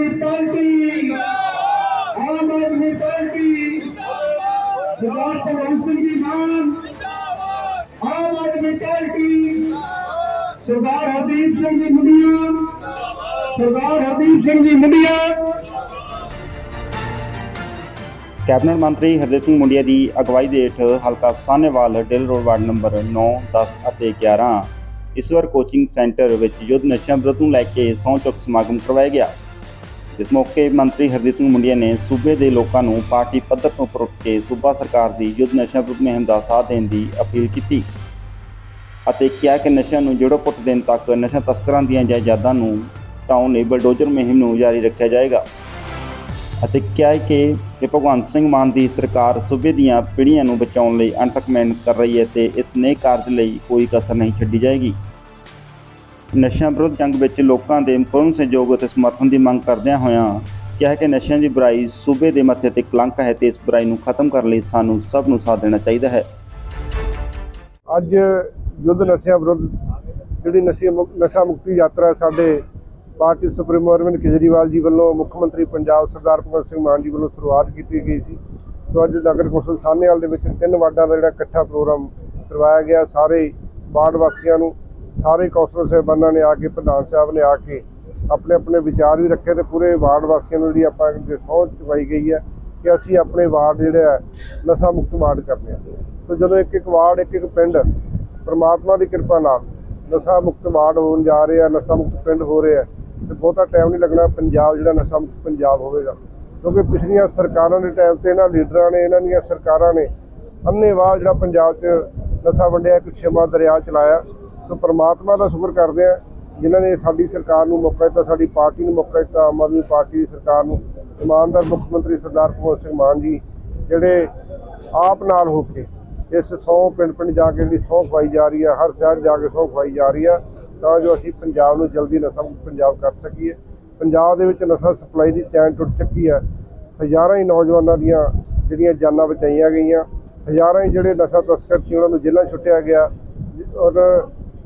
Aadmi Party Aam Aadmi Party Sardar Bhagwant Singh ji Mann Aam Aadmi Party Sardar Hardeep Singh ji Mundian Sardar Hardeep Singh ji ਮੁੰਡੀਆਂ। Cabinet ਮੰਤਰੀ ਹਰਦੀਪ ਸਿੰਘ ਮੁੰਡੀਆ ਦੀ ਅਗਵਾਈ ਦੇ ਹੇਠ ਹਲਕਾ ਸਾਹਨੇਵਾਲ ਡਿਲ road ward number 9, 10 ਅਤੇ 11 ਈਸਵਰ coaching centre ਵਿੱਚ ਯੁੱਧ ਨਸ਼ਿਆਂ ਵਿਰੁੱਧ ਨੂੰ ਲੈ ਕੇ ਸਹੁੰ ਚੁੱਕ ਸਮਾਗਮ ਕਰਵਾਇਆ ਗਿਆ। ਇਸ ਮੌਕੇ ਮੰਤਰੀ ਹਰਦੀਪ ਸਿੰਘ ਮੁੰਡੀਆ ਨੇ ਸੂਬੇ ਦੇ ਲੋਕਾਂ ਨੂੰ ਪਾਰਟੀ ਪੱਧਰ ਤੋਂ ਉੱਪਰ ਉੱਠ ਕੇ ਸੂਬਾ ਸਰਕਾਰ ਦੀ ਯੁੱਧ ਨਸ਼ਾ ਵਿਰੁੱਧ ਮੁਹਿੰਮ ਦਾ ਸਾਥ ਦੇਣ ਦੀ ਅਪੀਲ ਕੀਤੀ ਅਤੇ ਕਿਹਾ ਕਿ ਨਸ਼ਿਆਂ ਨੂੰ ਜੜੋਂ ਪੁੱਟ ਦੇਣ ਤੱਕ ਨਸ਼ਾ ਤਸਕਰਾਂ ਦੀਆਂ ਜਾਇਦਾਦਾਂ ਨੂੰ ਟਾਉਣ ਲਈ ਬਲਡੋਜ਼ਰ ਮੁਹਿੰਮ ਨੂੰ ਜਾਰੀ ਰੱਖਿਆ ਜਾਏਗਾ ਅਤੇ ਕਿਹਾ ਕਿ ਕਿ ਭਗਵੰਤ ਸਿੰਘ ਮਾਨ ਦੀ ਸਰਕਾਰ ਸੂਬੇ ਦੀਆਂ ਪੀੜ੍ਹੀਆਂ ਨੂੰ ਬਚਾਉਣ ਲਈ ਅਣਥੱਕ ਮਿਹਨਤ ਕਰ ਰਹੀ ਹੈ ਤੇ ਇਸ ਨੇਕ ਕਾਰਜ ਲਈ ਕੋਈ ਕਸਰ ਨਹੀਂ ਛੱਡੀ ਜਾਏਗੀ। ਨਸ਼ਿਆਂ ਵਿਰੁੱਧ ਜੰਗ ਵਿੱਚ ਲੋਕਾਂ ਦੇ ਪੂਰਨ ਸਹਿਯੋਗ ਅਤੇ ਸਮਰਥਨ ਦੀ ਮੰਗ ਕਰਦਿਆਂ ਹੋਇਆਂ ਕਿਹਾ ਕਿ ਨਸ਼ਿਆਂ ਦੀ ਬੁਰਾਈ ਸੂਬੇ ਦੇ ਮੱਥੇ ਤੇ ਕਲੰਕ ਹੈ ਤੇ ਇਸ ਬੁਰਾਈ ਨੂੰ ਖਤਮ ਕਰਨ ਲਈ ਸਾਨੂੰ ਸਭ ਨੂੰ ਸਾਥ ਦੇਣਾ ਚਾਹੀਦਾ ਹੈ। ਅੱਜ ਯੁੱਧ ਨਸ਼ਿਆਂ ਵਿਰੁੱਧ ਜਿਹੜੀ ਨਸ਼ੇ ਮੁਕ- ਨਸ਼ਾ ਮੁਕਤੀ ਯਾਤਰਾ ਸਾਡੇ ਪਾਰਟੀ ਸੁਪਰੀਮੋ ਅਰਵਿੰਦ ਕੇਜਰੀਵਾਲ ਜੀ ਵੱਲੋਂ ਮੁੱਖ ਮੰਤਰੀ ਪੰਜਾਬ ਸਰਦਾਰ ਭਗਵੰਤ ਸਿੰਘ ਮਾਨ ਜੀ ਵੱਲੋਂ ਸ਼ੁਰੂਆਤ ਕੀਤੀ ਗਈ ਸੀ। ਸੋ ਅੱਜ ਨਗਰ ਕੌਂਸਲ ਸਾਹਨੇਵਾਲ ਦੇ ਵਿੱਚ ਤਿੰਨ ਵਾਰਡਾਂ ਦਾ ਜਿਹੜਾ ਇਕੱਠਾ ਪ੍ਰੋਗਰਾਮ ਕਰਵਾਇਆ ਗਿਆ। ਸਾਰੇ ਵਾਰਡ ਵਾਸੀਆਂ ਨੂੰ ਸਾਰੇ ਕੌਂਸਲਰ ਸਾਹਿਬਾਨਾਂ ਨੇ ਆ ਕੇ, ਪ੍ਰਧਾਨ ਸਾਹਿਬ ਨੇ ਆ ਕੇ ਆਪਣੇ ਆਪਣੇ ਵਿਚਾਰ ਵੀ ਰੱਖੇ ਤੇ ਪੂਰੇ ਵਾਰਡ ਵਾਸੀਆਂ ਨੂੰ ਜਿਹੜੀ ਆਪਾਂ ਜੇ ਸਹੁੰ ਚੁਕਾਈ ਗਈ ਹੈ ਕਿ ਅਸੀਂ ਆਪਣੇ ਵਾਰਡ ਜਿਹੜੇ ਆ ਨਸ਼ਾ ਮੁਕਤ ਵਾਰਡ ਕਰਨੇ ਆ। ਸੋ ਜਦੋਂ ਇੱਕ ਇੱਕ ਵਾਰਡ, ਇੱਕ ਇੱਕ ਪਿੰਡ, ਪਰਮਾਤਮਾ ਦੀ ਕਿਰਪਾ ਨਾਲ ਨਸ਼ਾ ਮੁਕਤ ਵਾਰਡ ਹੋਣ ਜਾ ਰਹੇ ਆ, ਨਸ਼ਾ ਮੁਕਤ ਪਿੰਡ ਹੋ ਰਹੇ ਆ, ਤੇ ਬਹੁਤਾ ਟਾਈਮ ਨਹੀਂ ਲੱਗਣਾ ਪੰਜਾਬ ਜਿਹੜਾ ਨਸ਼ਾ ਮੁਕਤ ਪੰਜਾਬ ਹੋਵੇਗਾ। ਕਿਉਂਕਿ ਪਿਛਲੀਆਂ ਸਰਕਾਰਾਂ ਦੇ ਟਾਈਮ ਤੇ ਇਹਨਾਂ ਲੀਡਰਾਂ ਨੇ, ਇਹਨਾਂ ਦੀਆਂ ਸਰਕਾਰਾਂ ਨੇ ਅੰਨੇਵਾਹ ਜਿਹੜਾ ਪੰਜਾਬ 'ਚ ਨਸ਼ਾ ਵੰਡਿਆ, ਇੱਕ ਛੇਵਾਂ ਦਰਿਆ ਚਲਾਇਆ। ਸੋ ਪ੍ਰਮਾਤਮਾ ਦਾ ਸ਼ੁਕਰ ਕਰਦੇ ਆ, ਜਿਨ੍ਹਾਂ ਨੇ ਸਾਡੀ ਸਰਕਾਰ ਨੂੰ ਮੌਕਾ ਦਿੱਤਾ, ਸਾਡੀ ਪਾਰਟੀ ਨੂੰ ਮੌਕਾ ਦਿੱਤਾ, ਆਮ ਆਦਮੀ ਪਾਰਟੀ ਦੀ ਸਰਕਾਰ ਨੂੰ। ਇਮਾਨਦਾਰ ਮੁੱਖ ਮੰਤਰੀ ਸਰਦਾਰ ਭਗਵੰਤ ਸਿੰਘ ਮਾਨ ਜੀ, ਜਿਹੜੇ ਆਪ ਨਾਲ ਹੋ ਕੇ ਇਸ 100 ਪਿੰਡ ਪਿੰਡ ਜਾ ਕੇ ਜਿਹੜੀ ਸਹੁੰ ਖਵਾਈ ਜਾ ਰਹੀ ਹੈ ਹਰ ਸ਼ਹਿਰ ਜਾ ਕੇ ਸਹੁੰ ਖਵਾਈ ਜਾ ਰਹੀ ਆ, ਤਾਂ ਜੋ ਅਸੀਂ ਪੰਜਾਬ ਨੂੰ ਜਲਦੀ ਨਸ਼ਾ ਪੰਜਾਬ ਕਰ ਸਕੀਏ। ਪੰਜਾਬ ਦੇ ਵਿੱਚ ਨਸ਼ਾ ਸਪਲਾਈ ਦੀ ਚੈਨ ਟੁੱਟ ਚੁੱਕੀ ਹੈ ਹਜ਼ਾਰਾਂ ਹੀ ਨੌਜਵਾਨਾਂ ਦੀਆਂ ਜਿਹੜੀਆਂ ਜਾਨਾਂ ਬਚਾਈਆਂ ਗਈਆਂ, ਹਜ਼ਾਰਾਂ ਹੀ ਜਿਹੜੇ ਨਸ਼ਾ ਤਸਕਰ ਸੀ, ਉਹਨਾਂ ਨੂੰ ਜੇਲ੍ਹਾਂ ਛੁੱਟਿਆ ਗਿਆ। ਔਰ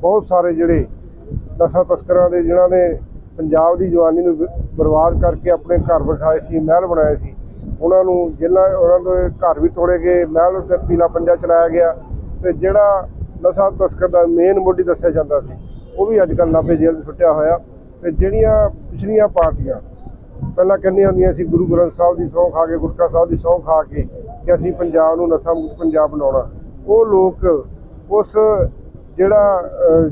ਬਹੁਤ ਸਾਰੇ ਜਿਹੜੇ ਨਸ਼ਾ ਤਸਕਰਾਂ ਦੇ, ਜਿਨ੍ਹਾਂ ਨੇ ਪੰਜਾਬ ਦੀ ਜਵਾਨੀ ਨੂੰ ਬ- ਬਰਬਾਦ ਕਰਕੇ ਆਪਣੇ ਘਰ ਵਸਾਏ ਸੀ, ਮਹਿਲ ਬਣਾਏ ਸੀ। ਉਹਨਾਂ ਨੂੰ ਜੇਲ੍ਹਾਂ ਉਹਨਾਂ ਦੇ ਘਰ ਵੀ ਤੋੜੇ ਗਏ, ਮਹਿਲ ਉੱਤੇ ਪੀਲਾ ਪੰਜਾ ਚਲਾਇਆ ਗਿਆ ਤੇ ਜਿਹੜਾ ਨਸ਼ਾ ਤਸਕਰ ਦਾ ਮੇਨ ਮੋਢੀ ਦੱਸਿਆ ਜਾਂਦਾ ਸੀ, ਉਹ ਵੀ ਅੱਜ ਕੱਲ੍ਹ ਨਾਭੇ ਜੇਲ੍ਹ 'ਚ ਸੁੱਟਿਆ ਹੋਇਆ ਤੇ ਜਿਹੜੀਆਂ ਪਿਛਲੀਆਂ ਪਾਰਟੀਆਂ, ਪਹਿਲਾਂ ਕਹਿੰਦੀਆਂ ਹੁੰਦੀਆਂ ਸੀ, ਗੁਰੂ ਗ੍ਰੰਥ ਸਾਹਿਬ ਦੀ ਸਹੁੰ ਖਾ ਕੇ, ਗੁਟਕਾ ਸਾਹਿਬ ਦੀ ਸਹੁੰ ਖਾ ਕੇ ਕਿ ਅਸੀਂ ਪੰਜਾਬ ਨੂੰ ਨਸ਼ਾ ਮੁਕਤ ਪੰਜਾਬ ਬਣਾਉਣਾ। ਉਹ ਲੋਕ ਉਸ ਜਿਹੜਾ ਅਹ,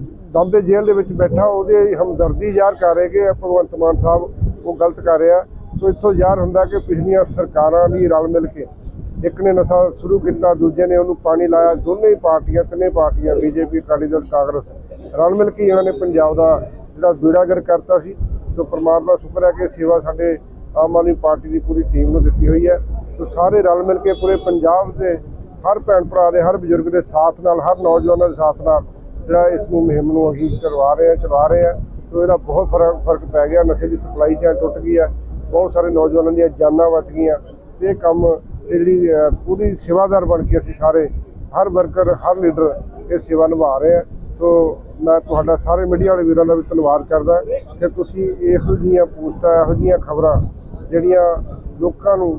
ਜੇਲ੍ਹ ਦੇ ਵਿੱਚ ਬੈਠਾ ਉਹਦੇ ਹਮਦਰਦੀ ਜ਼ਾਹਰ ਕਰ ਰਹੇ ਕਿ ਭਗਵੰਤ ਮਾਨ ਸਾਹਿਬ ਉਹ ਗਲਤ ਕਰ ਰਿਹਾ। ਸੋ ਇੱਥੋਂ ਜ਼ਾਹਰ ਹੁੰਦਾ ਕਿ ਪਿਛਲੀਆਂ ਸਰਕਾਰਾਂ ਦੀ ਰਲ ਮਿਲ ਕੇ ਇੱਕ ਨੇ ਨਸ਼ਾ ਸ਼ੁਰੂ ਕੀਤਾ ਦੂਜੇ ਨੇ ਉਹਨੂੰ ਪਾਣੀ ਲਾਇਆ। ਦੋਨੇ ਪਾਰਟੀਆਂ ਤਿੰਨੇ ਪਾਰਟੀਆਂ ਬੀਜੇਪੀ ਅਕਾਲੀ ਦਲ ਕਾਂਗਰਸ ਰਲ ਮਿਲ ਕੇ ਇਹਨਾਂ ਨੇ ਪੰਜਾਬ ਦਾ ਜਿਹੜਾ ਬੇੜਾਗਰ ਕਰਤਾ ਸੀ। ਸੋ ਪਰਮਾਤਮਾ ਸ਼ੁਕਰ ਹੈ ਕਿ ਸੇਵਾ ਸਾਡੇ ਆਮ ਆਦਮੀ ਪਾਰਟੀ ਦੀ ਪੂਰੀ ਟੀਮ ਨੂੰ ਦਿੱਤੀ ਹੋਈ ਹੈ। ਸੋ ਸਾਰੇ ਰਲ ਮਿਲ ਕੇ ਪੂਰੇ ਪੰਜਾਬ ਦੇ ਹਰ ਭੈਣ ਭਰਾ ਦੇ, ਹਰ ਬਜ਼ੁਰਗ ਦੇ ਸਾਥ ਨਾਲ, ਹਰ ਨੌਜਵਾਨਾਂ ਦੇ ਸਾਥ ਨਾਲ ਜਿਹੜਾ ਇਸ ਨੂੰ ਮੁਹਿੰਮ ਨੂੰ ਅਸੀਂ ਕਰਵਾ ਰਹੇ ਹਾਂ, ਚਲਾ ਰਹੇ ਹਾਂ ਸੋ ਇਹਦਾ ਬਹੁਤ ਫ਼ਰਕ ਫ਼ਰਕ ਪੈ ਗਿਆ, ਨਸ਼ੇ ਦੀ ਸਪਲਾਈ ਚੈਨ ਟੁੱਟ ਗਈ ਹੈ ਬਹੁਤ ਸਾਰੇ ਨੌਜਵਾਨਾਂ ਦੀਆਂ ਜਾਨਾਂ ਬਚ ਗਈਆਂ, ਤੇ ਇਹ ਕੰਮ ਇਹ ਜਿਹੜੀ ਪੂਰੀ ਸੇਵਾਦਾਰ ਬਣ ਕੇ ਅਸੀਂ ਸਾਰੇ, ਹਰ ਵਰਕਰ, ਹਰ ਲੀਡਰ ਇਹ ਸੇਵਾ ਨਿਭਾ ਰਹੇ ਆ ਸੋ ਮੈਂ ਤੁਹਾਡਾ ਸਾਰੇ ਮੀਡੀਆ ਵਾਲੇ ਵੀਰਾਂ ਦਾ ਵੀ ਧੰਨਵਾਦ ਕਰਦਾ ਕਿ ਤੁਸੀਂ ਇਹੋ ਜਿਹੀਆਂ ਪੋਸਟਾਂ, ਇਹੋ ਜਿਹੀਆਂ ਖਬਰਾਂ ਜਿਹੜੀਆਂ ਲੋਕਾਂ ਨੂੰ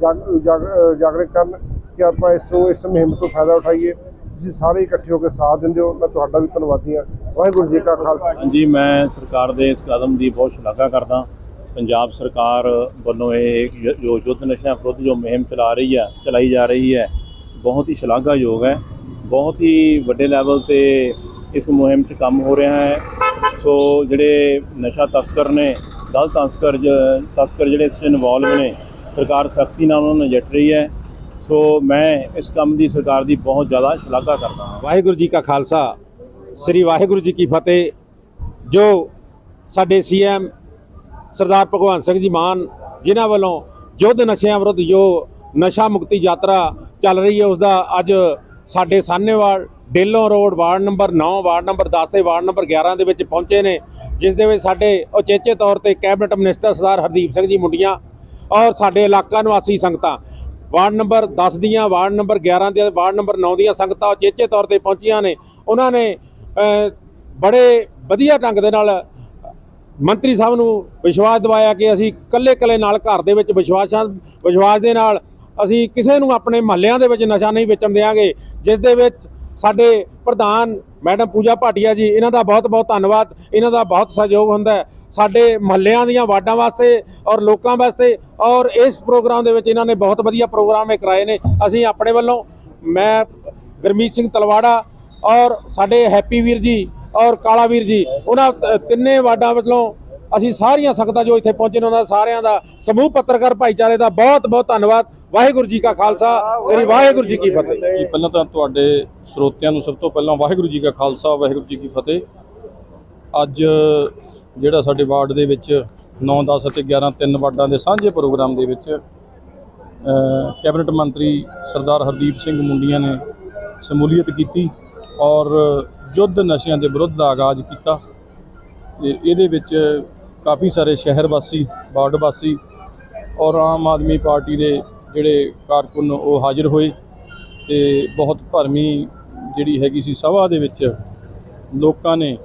ਜਾਗ- ਜਾਗ- ਜਾਗਰੂਕ ਕਰਨ ਕਿ ਆਪਾਂ ਇਸ ਨੂੰ, ਇਸ ਮੁਹਿੰਮ ਤੋਂ ਫਾਇਦਾ ਉਠਾਈਏ। ਤੁਸੀਂ ਸਾਰੇ ਇਕੱਠੇ ਹੋ ਕੇ ਸਾਥ ਦਿੰਦੇ ਹੋ। ਮੈਂ ਤੁਹਾਡਾ ਵੀ ਧੰਨਵਾਦੀ ਹਾਂ। ਵਾਹਿਗੁਰੂ ਜੀ ਕਾ ਖਾਲਸਾ। ਹਾਂਜੀ, ਮੈਂ ਸਰਕਾਰ ਦੇ ਇਸ ਕਦਮ ਦੀ ਬਹੁਤ ਸ਼ਲਾਘਾ ਕਰਦਾ ਪੰਜਾਬ ਸਰਕਾਰ ਵੱਲੋਂ ਇਹ ਜੋ ਯੁੱਧ ਨਸ਼ਿਆਂ ਵਿਰੁੱਧ ਜੋ ਮੁਹਿੰਮ ਚਲਾ ਰਹੀ ਹੈ, ਚਲਾਈ ਜਾ ਰਹੀ ਹੈ, ਬਹੁਤ ਹੀ ਸ਼ਲਾਘਾਯੋਗ ਹੈ। ਬਹੁਤ ਹੀ ਵੱਡੇ ਲੈਵਲ ਤੇ ਇਸ ਮੁਹਿੰਮ 'ਚ ਕੰਮ ਹੋ ਰਿਹਾ ਹੈ। ਸੋ ਜਿਹੜੇ ਨਸ਼ਾ ਤਸਕਰ ਨੇ, ਦਲ ਤਸਕਰ ਤਸਕਰ ਜਿਹੜੇ ਇਸ 'ਚ ਇਨਵੋਲਵ ਨੇ, ਸਰਕਾਰ ਸਖਤੀ ਨਾਲ ਉਹਨਾਂ ਨੂੰ ਨਜਿੱਠ ਰਹੀ ਹੈ। ਸੋ ਮੈਂ ਇਸ ਕੰਮ ਦੀ ਸਰਕਾਰ ਦੀ ਬਹੁਤ ਜ਼ਿਆਦਾ ਸ਼ਲਾਘਾ ਕਰਦਾ ਹਾਂ। ਵਾਹਿਗੁਰੂ ਜੀ ਕਾ ਖਾਲਸਾ, ਸ੍ਰੀ ਵਾਹਿਗੁਰੂ ਜੀ ਕੀ ਫਤਿਹ। ਜੋ ਸਾਡੇ ਸੀਐਮ ਸਰਦਾਰ ਭਗਵੰਤ ਸਿੰਘ ਜੀ ਮਾਨ, ਜਿਨ੍ਹਾਂ ਵੱਲੋਂ ਯੁੱਧ ਨਸ਼ਿਆਂ ਵਿਰੁੱਧ ਜੋ ਨਸ਼ਾ ਮੁਕਤੀ ਯਾਤਰਾ ਚੱਲ ਰਹੀ ਹੈ ਉਸ ਦਾ ਅੱਜ ਸਾਡੇ Sahnewal, Dehlon road ward number 9 ward number 10 ਤੇ ਵਾਰਡ ਨੰਬਰ 11 ਦੇ ਵਿੱਚ ਪਹੁੰਚੇ ਨੇ, ਜਿਸ ਦੇ ਵਿੱਚ ਸਾਡੇ ਉਚੇਚੇ ਤੌਰ ਤੇ ਕੈਬਨਿਟ ਮਿਨਿਸਟਰ ਸਰਦਾਰ ਹਰਦੀਪ ਸਿੰਘ ਜੀ ਮੁੰਡੀਆਂ ਔਰ ਸਾਡੇ ਇਲਾਕਾ ਨਿਵਾਸੀ ਸੰਗਤਾਂ। ਵਾਰਡ ਨੰਬਰ 10 ਦੀਆਂ, ਵਾਰਡ ਨੰਬਰ 11 ਦੀਆਂ, ਵਾਰਡ ਨੰਬਰ 9 ਦੀਆਂ ਸੰਗਤਾਂ ਉਚੇਚੇ ਤੌਰ ਤੇ ਪਹੁੰਚੀਆਂ ਨੇ। ਉਹਨਾਂ ਨੇ ਬੜੇ ਵਧੀਆ ਢੰਗ ਦੇ ਨਾਲ ਮੰਤਰੀ ਸਾਹਿਬ ਨੂੰ ਵਿਸ਼ਵਾਸ ਦਿਵਾਇਆ ਕਿ ਅਸੀਂ ਕੱਲੇ-ਕੱਲੇ ਨਾਲ ਘਰ ਦੇ ਵਿੱਚ ਵਿਸ਼ਵਾਸਾਂ, ਵਿਸ਼ਵਾਸ ਦੇ ਨਾਲ ਅਸੀਂ ਕਿਸੇ ਨੂੰ ਆਪਣੇ ਮਹੱਲਿਆਂ ਦੇ ਵਿੱਚ ਨਸ਼ਾ ਨਹੀਂ ਵੇਚਣ ਦੇਵਾਂਗੇ ਜਿਸ ਦੇ ਵਿੱਚ ਸਾਡੇ ਪ੍ਰਧਾਨ ਮੈਡਮ ਪੂਜਾ ਭਾਟੀਆ ਜੀ, ਇਹਨਾਂ ਦਾ ਬਹੁਤ-ਬਹੁਤ ਧੰਨਵਾਦ, ਇਹਨਾਂ ਦਾ ਬਹੁਤ ਸਹਿਯੋਗ ਹੁੰਦਾ ਸਾਡੇ ਮਹੱਲਿਆਂ ਦੀਆਂ ਵਾਰਡਾਂ ਵਾਸਤੇ ਔਰ ਲੋਕਾਂ ਵਾਸਤੇ ਔਰ ਇਸ ਪ੍ਰੋਗਰਾਮ ਦੇ ਵਿੱਚ ਇਹਨਾਂ ਨੇ ਬਹੁਤ ਵਧੀਆ ਪ੍ਰੋਗਰਾਮ ਇਹ ਕਰਾਏ ਨੇ। ਅਸੀਂ ਆਪਣੇ ਵੱਲੋਂ ਮੈਂ ਗੁਰਮੀਤ ਸਿੰਘ ਤਲਵਾੜਾ ਔਰ ਸਾਡੇ ਹੈਪੀ ਵੀਰ ਜੀ ਔਰ ਕਾਲਾ ਵੀਰ ਜੀ, ਉਹਨਾਂ ਤਿੰਨੇ ਵਾਰਡਾਂ ਵੱਲੋਂ ਅਸੀਂ ਸਾਰੀਆਂ ਸੰਗਤਾਂ ਜੋ ਇੱਥੇ ਪਹੁੰਚੇ ਨੇ, ਉਹਨਾਂ ਦਾ ਸਾਰਿਆਂ ਦਾ ਸਮੂਹ ਪੱਤਰਕਾਰ ਭਾਈਚਾਰੇ ਦਾ ਬਹੁਤ ਬਹੁਤ ਧੰਨਵਾਦ। ਵਾਹਿਗੁਰੂ ਜੀ ਕਾ ਖਾਲਸਾ, ਸ੍ਰੀ ਵਾਹਿਗੁਰੂ ਜੀ ਕੀ ਫਤਿਹ। ਜੀ, ਪਹਿਲਾਂ ਤਾਂ ਤੁਹਾਡੇ ਸਰੋਤਿਆਂ ਨੂੰ ਸਭ ਤੋਂ ਪਹਿਲਾਂ ਵਾਹਿਗੁਰੂ ਜੀ ਕਾ ਖਾਲਸਾ, ਵਾਹਿਗੁਰੂ ਜੀ ਕੀ ਫਤਿਹ। ਅੱਜ ਜਿਹੜਾ ਸਾਡੇ ਵਾਰਡ ਦੇ ਵਿੱਚ 9 10 ਅਤੇ 11 ਤਿੰਨ ਵਾਰਡਾਂ ਦੇ ਸਾਂਝੇ ਪ੍ਰੋਗਰਾਮ ਦੇ ਵਿੱਚ ਕੈਬਨਿਟ ਮੰਤਰੀ ਸਰਦਾਰ ਹਰਦੀਪ ਸਿੰਘ ਮੁੰਡੀਆਂ ਨੇ ਸ਼ਮੂਲੀਅਤ ਕੀਤੀ ਔਰ ਯੁੱਧ ਨਸ਼ਿਆਂ ਦੇ ਵਿਰੁੱਧ ਦਾ ਆਗਾਜ਼ ਕੀਤਾ। ਤੇ ਇਹਦੇ ਵਿੱਚ ਕਾਫੀ ਸਾਰੇ ਸ਼ਹਿਰ ਵਾਸੀ, ਵਾਰਡ ਵਾਸੀ ਔਰ ਆਮ ਆਦਮੀ ਪਾਰਟੀ ਦੇ ਜਿਹੜੇ ਕਾਰਕੁਨ ਉਹ ਹਾਜ਼ਰ ਹੋਏ ਤੇ ਬਹੁਤ ਭਰਮੀ ਜਿਹੜੀ ਹੈਗੀ ਸੀ ਸਭਾ ਦੇ ਵਿੱਚ ਲੋਕਾਂ ਨੇ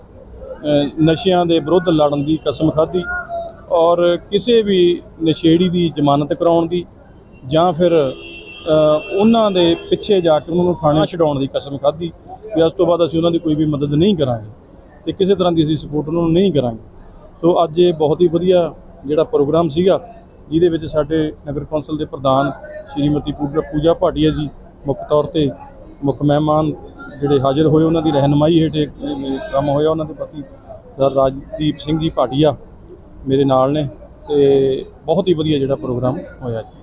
ਨਸ਼ਿਆਂ ਦੇ ਵਿਰੁੱਧ ਲੜਨ ਦੀ ਕਸਮ ਖਾਧੀ ਔਰ ਕਿਸੇ ਵੀ ਨਸ਼ੇੜੀ ਦੀ ਜ਼ਮਾਨਤ ਕਰਾਉਣ ਦੀ ਜਾਂ ਫਿਰ ਉਹਨਾਂ ਦੇ ਪਿੱਛੇ ਜਾ ਕੇ ਉਹਨਾਂ ਨੂੰ ਥਾਣਾ ਛਡਾਉਣ ਦੀ ਕਸਮ ਖਾਧੀ ਵੀ ਉਸ ਤੋਂ ਬਾਅਦ ਅਸੀਂ ਉਹਨਾਂ ਦੀ ਕੋਈ ਵੀ ਮਦਦ ਨਹੀਂ ਕਰਾਂਗੇ ਤੇ ਕਿਸੇ ਤਰ੍ਹਾਂ ਦੀ ਅਸੀਂ ਸਪੋਰਟ ਉਹਨਾਂ ਨੂੰ ਨਹੀਂ ਕਰਾਂਗੇ। ਸੋ ਅੱਜ ਇਹ ਬਹੁਤ ਹੀ ਵਧੀਆ ਜਿਹੜਾ ਪ੍ਰੋਗਰਾਮ ਸੀਗਾ, ਜਿਹਦੇ ਵਿੱਚ ਸਾਡੇ ਨਗਰ ਕੌਂਸਲ ਦੇ ਪ੍ਰਧਾਨ ਸ਼੍ਰੀਮਤੀ ਪੂਜਾ ਪੂਜਾ ਭਾਟੀਆ ਜੀ ਮੁੱਖ ਤੌਰ ਤੇ ਮੁੱਖ ਮਹਿਮਾਨ ਜਿਹੜੇ ਹਾਜ਼ਰ ਹੋਏ ਉਹਨਾਂ ਦੀ ਰਹਿਨਮਾਈ ਹੇਠ ਕੰਮ ਹੋਇਆ ਉਹਨਾਂ ਦੇ ਪਤੀ ਸਰਦਾਰ ਰਾਜਦੀਪ ਸਿੰਘ ਜੀ ਭਾਟੀਆ ਮੇਰੇ ਨਾਲ ਨੇ ਤੇ ਬਹੁਤ ਹੀ ਵਧੀਆ ਜਿਹੜਾ ਪ੍ਰੋਗਰਾਮ ਹੋਇਆ ਜੀ।